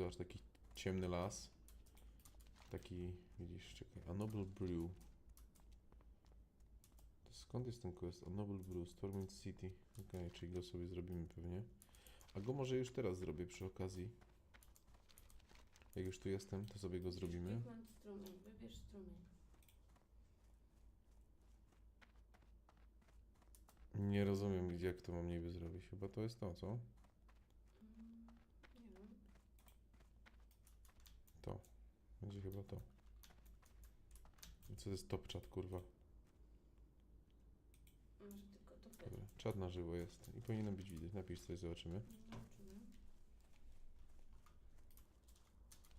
zobacz, taki ciemny las. Taki, widzisz, czekaj, A Noble Brew. To skąd jest ten quest? A Noble Brew, Stormwind City. Okej, czyli go sobie zrobimy pewnie. A go może już teraz zrobię przy okazji. Jak już tu jestem, to sobie go zrobimy. Strumień, wybierz strumień. Nie rozumiem, jak to mam niby zrobić. Chyba to jest to, co? Mm, nie wiem. To. Będzie chyba to. Co to jest top chat, kurwa? Może tylko to Dobra, czat na żywo jest i powinno być widać. Napisz coś, zobaczymy. Zobaczymy.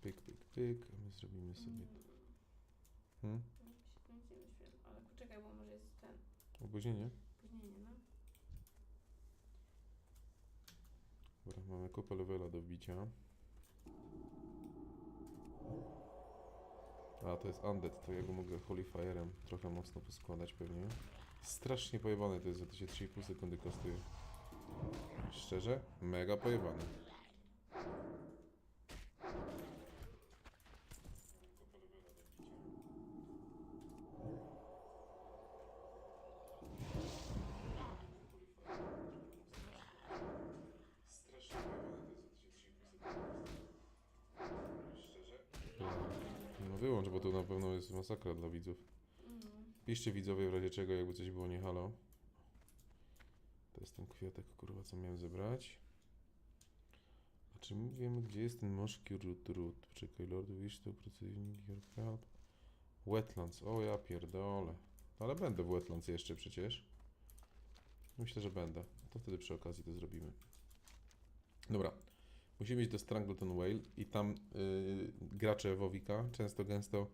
Pyk, pyk, pyk, a my zrobimy sobie. Mm, Hmm? Nic nie myślałem, ale poczekaj, bo może jest ten. Opóźnienie? Później, no. Dobra, mamy kupę levela do wbicia. A, to jest Undead, to ja go mogę Holy Fire'em trochę mocno poskładać pewnie. Strasznie pojebane to jest, że to się 3,5 sekundy kosztuje. Szczerze, mega pojebane. Strasznie pojebane to jest, że to się 3,5 sekundy Szczerze? No wyłącz, bo to na pewno jest masakra dla widzów. Mm. Piszcie widzowie w razie czego, jakby coś było nie halo. To jest ten kwiatek, kurwa, co miałem zebrać. A czy my wiemy, gdzie jest ten moszki root root? Czekaj, Lord Wish to pracownik your help. Wetlands, o ja pierdolę. Ale będę w Wetlands jeszcze przecież. Myślę, że będę. To wtedy przy okazji to zrobimy. Dobra. Musimy iść do Strangleton Whale i tam yy, gracze Wowika często gęsto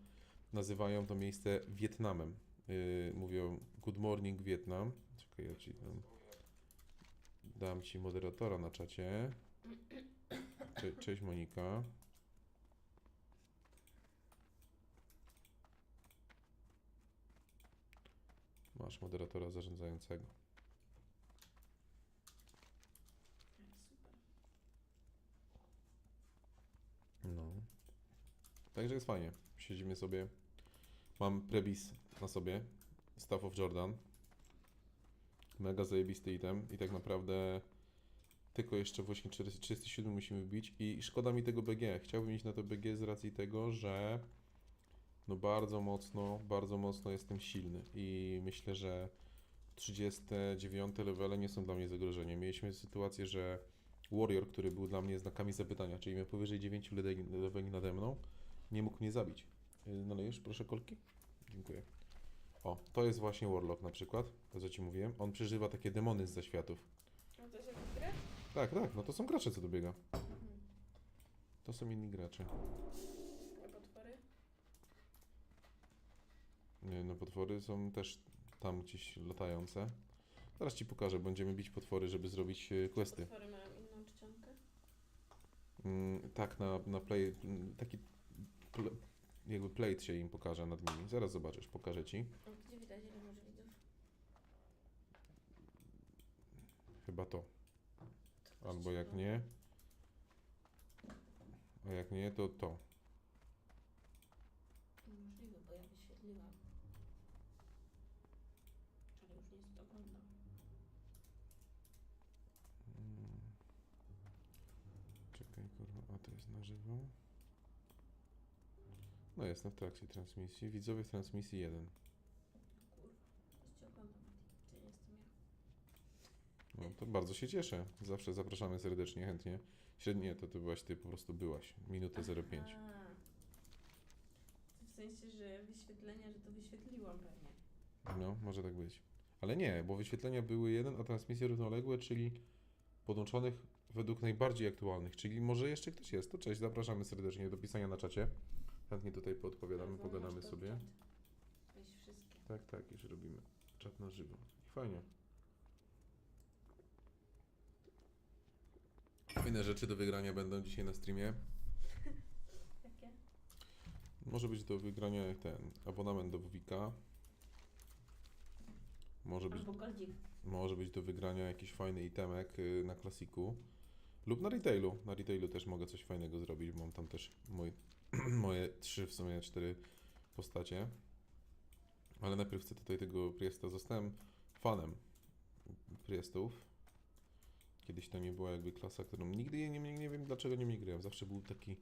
nazywają to miejsce Wietnamem. Yy, mówią Good morning Vietnam. Czekaj, ja ci dam. Dam ci moderatora na czacie. Cze cześć Monika. Masz moderatora zarządzającego. Super. No. Także jest fajnie. Siedzimy sobie. Mam prebis na sobie. Staff of Jordan. Mega zajebisty item. I tak naprawdę tylko jeszcze właśnie 437 musimy wbić. I szkoda mi tego BG. Chciałbym iść na to BG z racji tego, że no bardzo mocno, bardzo mocno jestem silny. I myślę, że 39 levele nie są dla mnie zagrożeniem. Mieliśmy sytuację, że Warrior, który był dla mnie znakami zapytania, czyli miał powyżej 9 leveli leveli nade mną, nie mógł mnie zabić. Yy, Nalejesz, proszę, kolki? Dziękuję. O, to jest właśnie Warlock na przykład, to co Ci mówiłem. On przeżywa takie demony z zaświatów. No to jest jakiś? Tak, tak, no to są gracze, co dobiega. Mhm. To są inni gracze. A potwory? Nie, no potwory są też tam gdzieś latające. Zaraz Ci pokażę, będziemy bić potwory, żeby zrobić e, questy. Potwory mają inną czcionkę? Mm, tak, na, na play, taki pl, jakby plate się im pokaże nad nimi. Zaraz zobaczysz, pokażę Ci. A Gdzie widać ile może widzów? Chyba to. To Albo jak nie. A jak nie, to to. Możliwe, bo ja wyświetliłam. Ale już nie to oglądam. Mm. Czekaj, kurwa, a to jest na żywo. No jestem w trakcie transmisji. Widzowie w transmisji 1. Kurwa, już cię oglądam, Mati. Czy nie jestem ja? No to bardzo się cieszę. Zawsze zapraszamy serdecznie, chętnie. Średnie to ty byłaś, ty po prostu byłaś. Minutę 05. Aha. W sensie, że wyświetlenia, że to wyświetliłam pewnie. No, może tak być. Ale nie, bo wyświetlenia były jeden, a transmisje równoległe, czyli podłączonych według najbardziej aktualnych. Czyli może jeszcze ktoś jest. To cześć, zapraszamy serdecznie do pisania na czacie. Chętnie tutaj podpowiadamy, Albo pogadamy sobie. Weź wszystkie. Tak, tak, już robimy czat na żywo. I fajnie. Fajne rzeczy do wygrania będą dzisiaj na streamie. Jakie? Może być do wygrania ten abonament do Wika. Może być, Albo może być do wygrania jakiś fajny itemek y, na klasiku. Lub na retailu. Na retailu też mogę coś fajnego zrobić, bo mam tam też mój, moje trzy, w sumie cztery postacie. Ale najpierw chcę tutaj tego Priesta. Zostałem fanem Priestów. Kiedyś to nie była jakby klasa, którą nigdy nie, nie, nie wiem dlaczego nie mnie grałem. Zawsze był taki.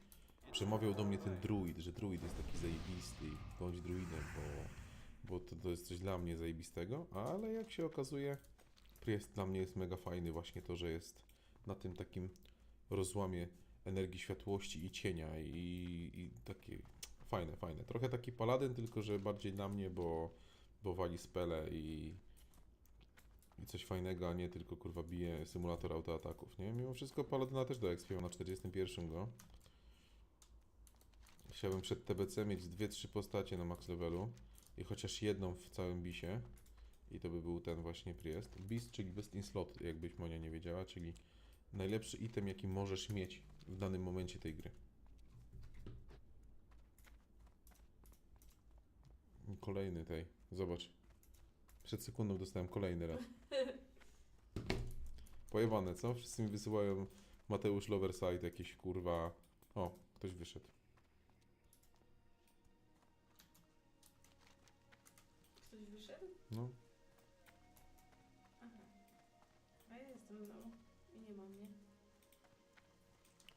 Przemawiał do mnie ten druid, że druid jest taki zajebisty. Bądź druidem, bo, bo to, to jest coś dla mnie zajebistego. Ale jak się okazuje, Priest dla mnie jest mega fajny. Właśnie to, że jest na tym takim rozłamie energii światłości i cienia i, i takie fajne, fajne. Trochę taki paladyn, tylko że bardziej dla mnie, bo, bo wali spele i, i coś fajnego, a nie tylko kurwa bije symulator autoataków, nie? Mimo wszystko paladyna też do XP na 41 go. Chciałbym przed TBC mieć dwie, trzy postacie na max levelu i chociaż jedną w całym bisie. I to by był ten właśnie Priest. Beast, czyli Best in Slot, jakbyś Monia nie wiedziała, czyli najlepszy item, jaki możesz mieć w danym momencie tej gry. Kolejny tej. Zobacz. Przed sekundą dostałem kolejny raz. Pojebane, co? Wszyscy mi wysyłają Mateusz Loverside jakieś kurwa. O, ktoś wyszedł. Ktoś wyszedł? No,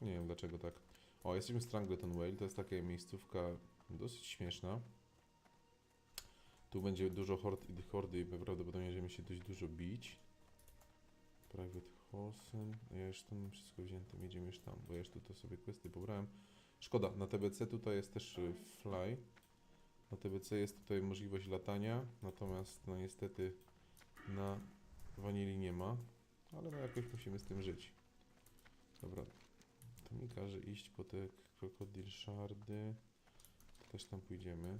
nie wiem dlaczego tak. O, jesteśmy w Strangleton Whale. To jest taka miejscówka dosyć śmieszna. Tu będzie dużo hord i hordy i prawdopodobnie będziemy się dość dużo bić. Private Hosen. Ja już tam wszystko wzięte, jedziemy już tam, bo ja już tutaj sobie kwestie pobrałem. Szkoda, na TBC tutaj jest też y, fly. Na TBC jest tutaj możliwość latania, natomiast no niestety na wanili nie ma, ale no jakoś musimy z tym żyć. Dobra, to mi każe iść po te krokodyl szardy. Też tam pójdziemy.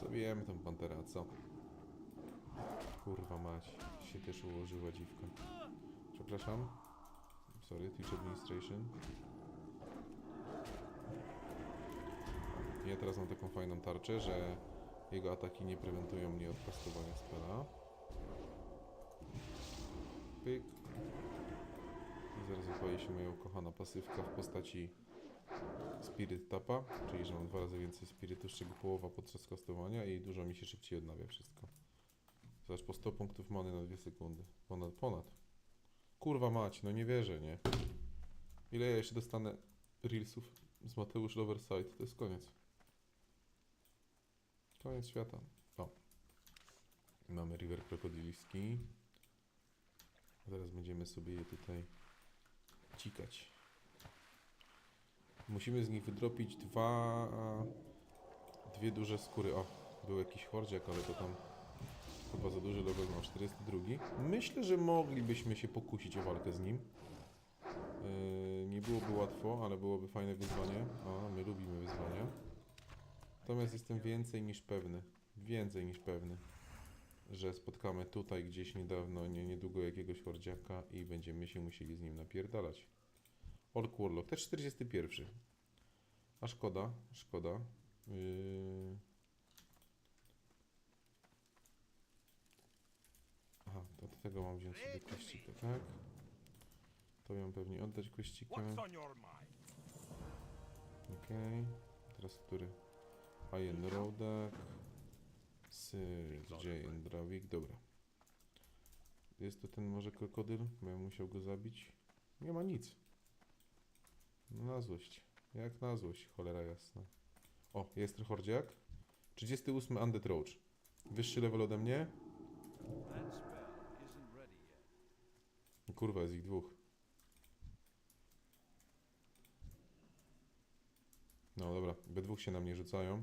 Zabijemy tą panterę, a co? Kurwa mać, się też ułożyła dziwka. Przepraszam. Sorry, Twitch Administration. Ja teraz mam taką fajną tarczę, że jego ataki nie prewentują mnie od kastowania spela. Pyk. Zaraz wypali się moja ukochana pasywka w postaci Spirit Tapa, czyli że mam dwa razy więcej spirytu, z czego połowa podczas kastowania i dużo mi się szybciej odnawia wszystko. Zobacz, po 100 punktów many na 2 sekundy. Ponad, ponad. Kurwa mać, no nie wierzę, nie? Ile ja jeszcze dostanę reelsów z Mateusz Loverside? To jest koniec. Koniec świata. O. Mamy River Krokodiliski. Zaraz będziemy sobie je tutaj cikać. Musimy z nich wydropić dwa... Dwie duże skóry. O, był jakiś hordziak, ale to tam chyba za duży level ma 402. Myślę, że moglibyśmy się pokusić o walkę z nim. Yy, nie byłoby łatwo, ale byłoby fajne wyzwanie. O, my lubimy wyzwania. Natomiast jestem więcej niż pewny, więcej niż pewny, że spotkamy tutaj gdzieś niedawno, nie, niedługo jakiegoś hordziaka i będziemy się musieli z nim napierdalać. Ork Warlock, też 41. A szkoda, szkoda. Yy... Aha, to do tego mam wziąć sobie kościkę, tak? To ją pewnie oddać kościkę. Okej. Teraz który? Iron Rodak. Jane Drawik. Dobra. Jest to ten może krokodyl? Bym musiał go zabić. Nie ma nic. No na złość. Jak na złość, cholera jasna. O, jest hordziak. 38 Undead Roach. Wyższy level ode mnie. Kurwa, jest ich dwóch. No dobra, we dwóch się na mnie rzucają.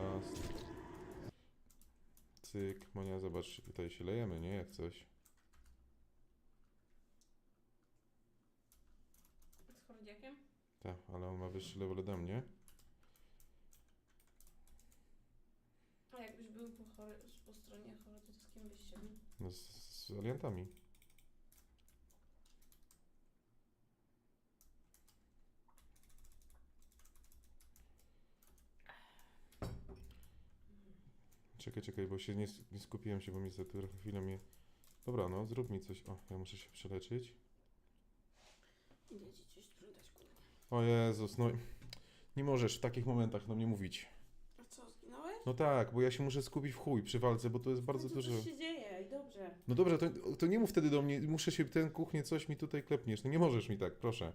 Blast. Cyk, Monia, zobacz, tutaj się lejemy, nie? Jak coś. Z chordziakiem? Tak, ale on ma wyższy level ode mnie. A jakbyś był po, chory, po stronie chory, to z kim byś się bił? No, z, z aliantami. Czekaj, czekaj, bo się nie, nie skupiłem się, bo mi za trochę chwilę mnie... Dobra, no, zrób mi coś. O, ja muszę się przeleczyć. Idę ci coś sprzątać. O Jezus, no... Nie możesz w takich momentach do mnie mówić. A co, zginąłeś? No tak, bo ja się muszę skupić w chuj przy walce, bo to jest bardzo no to dużo... coś się dzieje i dobrze. No dobrze, to, to nie mów wtedy do mnie, muszę się tę kuchnię, coś mi tutaj klepniesz. No nie możesz mi tak, proszę.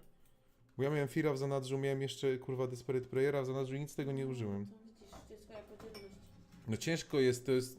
Bo ja miałem Fira w zanadrzu, miałem jeszcze kurwa Desperate Prayera w zanadrzu i nic z tego nie użyłem. No, to widzisz, to jest twoja codzienność. No ciężko jest, to jest